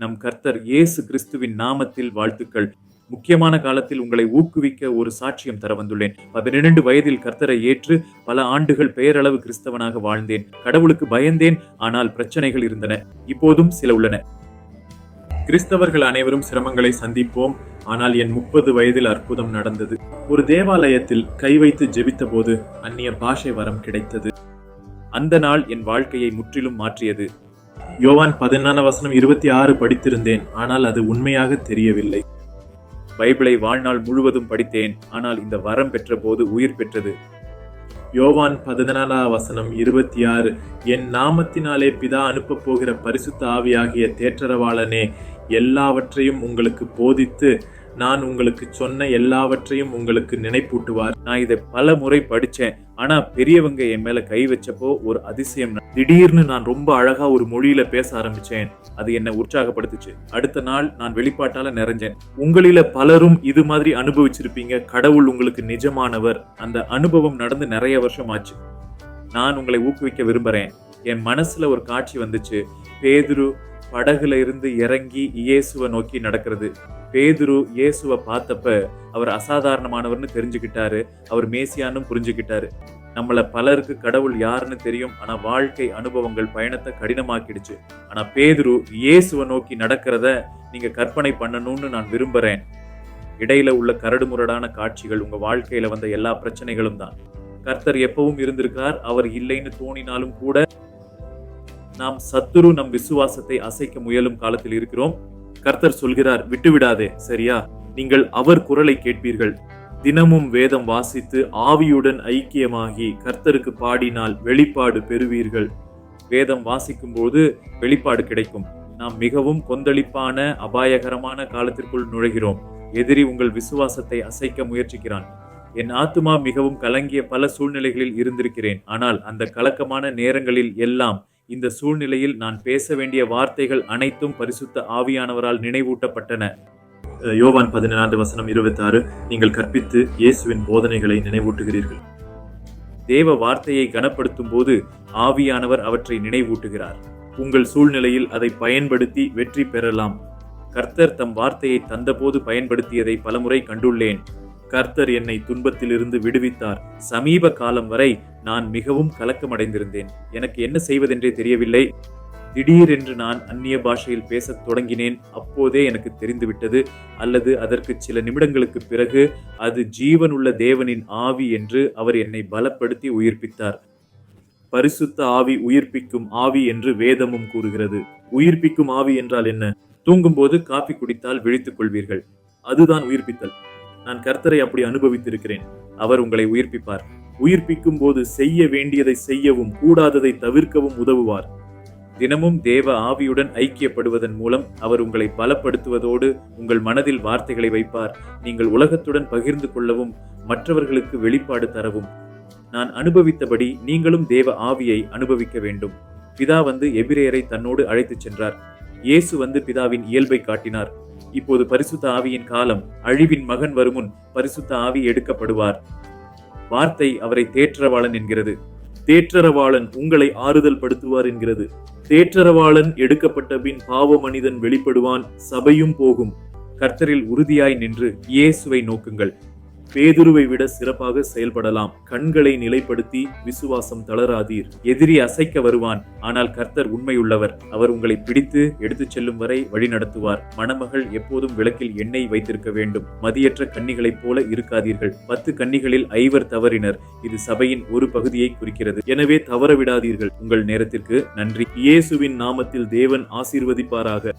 நம் கர்த்தர் இயேசு கிறிஸ்துவின் நாமத்தில் வாழ்த்துக்கள். முக்கியமான காலத்தில் உங்களை ஊக்குவிக்க ஒரு சாட்சியம் தர வந்துள்ளேன் பதினெண்டு வயதில் கர்த்தரை ஏற்று பல ஆண்டுகள் பெயரளவு கிறிஸ்தவனாக வாழ்ந்தேன். கடவுளுக்கு பயந்தேன் ஆனால் பிரச்சனைகள் இருந்தன. இப்போதும் சில உள்ளன. கிறிஸ்தவர்கள் அனைவரும் சிரமங்களை சந்திப்போம். ஆனால் என் முப்பது வயதில் அற்புதம் நடந்தது. ஒரு தேவாலயத்தில் கை வைத்து ஜெபித்த போது அந்நிய பாஷை வரம் கிடைத்தது. அந்த நாள் என் வாழ்க்கையை முற்றிலும் மாற்றியது. யோவான் பதினான வசனம் இருபத்தி ஆறு படித்திருந்தேன் ஆனால் அது உண்மையாக தெரியவில்லை. பைபிளை வாழ்நாள் முழுவதும் படித்தேன் ஆனால் இந்த வரம் பெற்ற போது உயிர் பெற்றது. யோவான் பதினாலாம் வசனம் இருபத்தி ஆறு என் நாமத்தினாலே பிதா அனுப்பப் போகிற பரிசுத்த ஆவியாகிய தேற்றரவாளனே எல்லாவற்றையும் உங்களுக்கு போதித்து நான் உங்களுக்கு சொன்ன எல்லாவற்றையும் உங்களுக்கு நினைப்பூட்டுவார். நான் இதை பல முறை படிச்சேன். ஆனா பெரியவங்க என் மேல கை வச்சப்போ ஒரு அதிசயம் திடீர்னு நான் ரொம்ப அழகா ஒரு மொழியில பேச ஆரம்பிச்சேன். அது என்னை உற்சாகப்படுத்துச்சு. அடுத்த நாள் நான் வெளிப்பாட்டால நிறைஞ்சேன். உங்களில பலரும் இது மாதிரி அனுபவிச்சிருப்பீங்க. கடவுள் உங்களுக்கு நிஜமானவர். அந்த அனுபவம் நடந்து நிறைய வருஷம் ஆச்சு. நான் உங்களை ஊக்குவிக்க விரும்புறேன். என் மனசுல ஒரு காட்சி வந்துச்சு. பேதுரு படகுல இருந்து இறங்கி இயேசுவை நோக்கி நடக்கிறது. பேதுரு இயேசுவை பார்த்தப்ப அவர் அசாதாரணமானவர்னு தெரிஞ்சுக்கிட்டாரு. அவர் மேசியான்னு புரிஞ்சுக்கிட்டாரு. நம்மள பலருக்கு கடவுள் யாருன்னு தெரியும். ஆனா வாழ்க்கை அனுபவங்கள் பயணத்தை கடினமாக்கிடுச்சு. ஆனா பேதுரு இயேசுவை நோக்கி நடக்கிறத நீங்க கற்பனை பண்ணணும்னு நான் விரும்புறேன். இடையில உள்ள கரடுமுரடான காட்சிகள் உங்க வாழ்க்கையில வந்த எல்லா பிரச்சனைகளும் தான். கர்த்தர் எப்பவும் இருந்திருக்கிறார் அவர் இல்லைன்னு தோணினாலும் கூட நாம் சத்துரு நம் விசுவாசத்தை அசைக்க முயலும் காலத்தில் இருக்கிறோம். கர்த்தர் சொல்கிறார் விட்டுவிடாதே சரியா? நீங்கள் அவர் குரலை கேட்பீர்கள். தினமும் வேதம் வாசித்து ஆவியுடன் ஐக்கியமாகி கர்த்தருக்கு பாடினால் வெளிப்பாடு பெறுவீர்கள். வேதம் வாசிக்கும் போது வெளிப்பாடு கிடைக்கும். நாம் மிகவும் கொந்தளிப்பான அபாயகரமான காலத்திற்குள் நுழைகிறோம். எதிரி உங்கள் விசுவாசத்தை அசைக்க முயற்சிக்கிறான். என் ஆத்துமா மிகவும் கலங்கிய பல சூழ்நிலைகளில் இருந்திருக்கிறேன். ஆனால் அந்த கலக்கமான நேரங்களில் எல்லாம் இந்த சூழ்நிலையில் நான் பேச வேண்டிய வார்த்தைகள் அனைத்தும் பரிசுத்த ஆவியானவரால் நினைவூட்டப்பட்டன. அஹ் யோவான் பதினாறு வசனம் இருபத்தி ஆறு நீங்கள் கற்பித்து இயேசுவின் போதனைகளை நினைவூட்டுகிறீர்கள். தேவ வார்த்தையை கனப்படுத்தும் போது ஆவியானவர் அவற்றை நினைவூட்டுகிறார். உங்கள் சூழ்நிலையில் அதை பயன்படுத்தி வெற்றி பெறலாம். கர்த்தர் தம் வார்த்தையை தந்தபோது பயன்படுத்தியதை பலமுறை கண்டுள்ளேன். கர்த்தர் என்னை துன்பத்திலிருந்து விடுவித்தார். சமீப காலம் வரை நான் மிகவும் கலக்கமடைந்திருந்தேன். எனக்கு என்ன செய்வதென்றே தெரியவில்லை. திடீரென்று நான் அந்நிய பாஷையில் பேசத் தொடங்கினேன். அப்போதே எனக்கு தெரிந்துவிட்டது. அல்லது அதற்கு சில நிமிடங்களுக்கு பிறகு அது ஜீவனுள்ள தேவனின் ஆவி என்று அவர் என்னை பலப்படுத்தி உயிர்ப்பித்தார். பரிசுத்த ஆவி உயிர்ப்பிக்கும் ஆவி என்று வேதமும் கூறுகிறது. உயிர்ப்பிக்கும் ஆவி என்றால் என்ன? தூங்கும்போது காபி குடித்தால் விழித்துக் கொள்வீர்கள். அதுதான் உயிர்ப்பித்தல். நான் கர்த்தரை அப்படி அனுபவித்திருக்கிறேன். அவர் உங்களை உயிர்ப்பிப்பார். உயிர்ப்பிக்கும் போது செய்ய வேண்டியதை செய்யவும் கூடாததை தவிர்க்கவும் உதவுவார். தினமும் தேவ ஆவியுடன் ஐக்கியப்படுவதன் மூலம் அவர் உங்களை பலப்படுத்துவதோடு உங்கள் மனதில் வார்த்தைகளை வைப்பார். நீங்கள் உலகத்துடன் பகிர்ந்து கொள்ளவும் மற்றவர்களுக்கு வெளிப்பாடு தரவும். நான் அனுபவித்தபடி நீங்களும் தேவ ஆவியை அனுபவிக்க வேண்டும். பிதா வந்து எபிரேயரை தன்னோடு அழைத்துச் சென்றார். இயேசு வந்து பிதாவின் இயல்பை காட்டினார். இப்போது பரிசுத்த ஆவியின் காலம் அழிவின் மகன் வருமுன் பரிசுத்த ஆவி எடுக்கப்படுவார். வார்த்தை அவரை தேற்றரவாளன் என்கிறது. தேற்றரவாளன் உங்களை ஆறுதல் படுத்துவார் என்கிறது. தேற்றரவாளன் எடுக்கப்பட்ட பின் பாவ மனிதன் வெளிப்படுவான் சபையும் போகும். கர்த்தரில் உறுதியாய் நின்று இயேசுவை நோக்குங்கள். பேதுருவை விட சிறப்பாக செயல்படலாம். கண்களை நிலைப்படுத்தி விசுவாசம் தளராதீர். எதிரி அசைக்க வருவான். ஆனால் கர்த்தர் உண்மையுள்ளவர். அவர் உங்களை பிடித்து எடுத்துச் செல்லும் வரை வழி நடத்துவார். மணமகள் எப்போதும் விளக்கில் எண்ணெய் வைத்திருக்க வேண்டும். மதியற்ற கன்னிகளைப் போல இருக்காதீர்கள். பத்து கன்னிகளில் ஐவர் தவறினர். இது சபையின் ஒரு பகுதியை குறிக்கிறது. எனவே தவற விடாதீர்கள். உங்கள் நேரத்திற்கு நன்றி. இயேசுவின் நாமத்தில் தேவன் ஆசீர்வதிப்பாராக.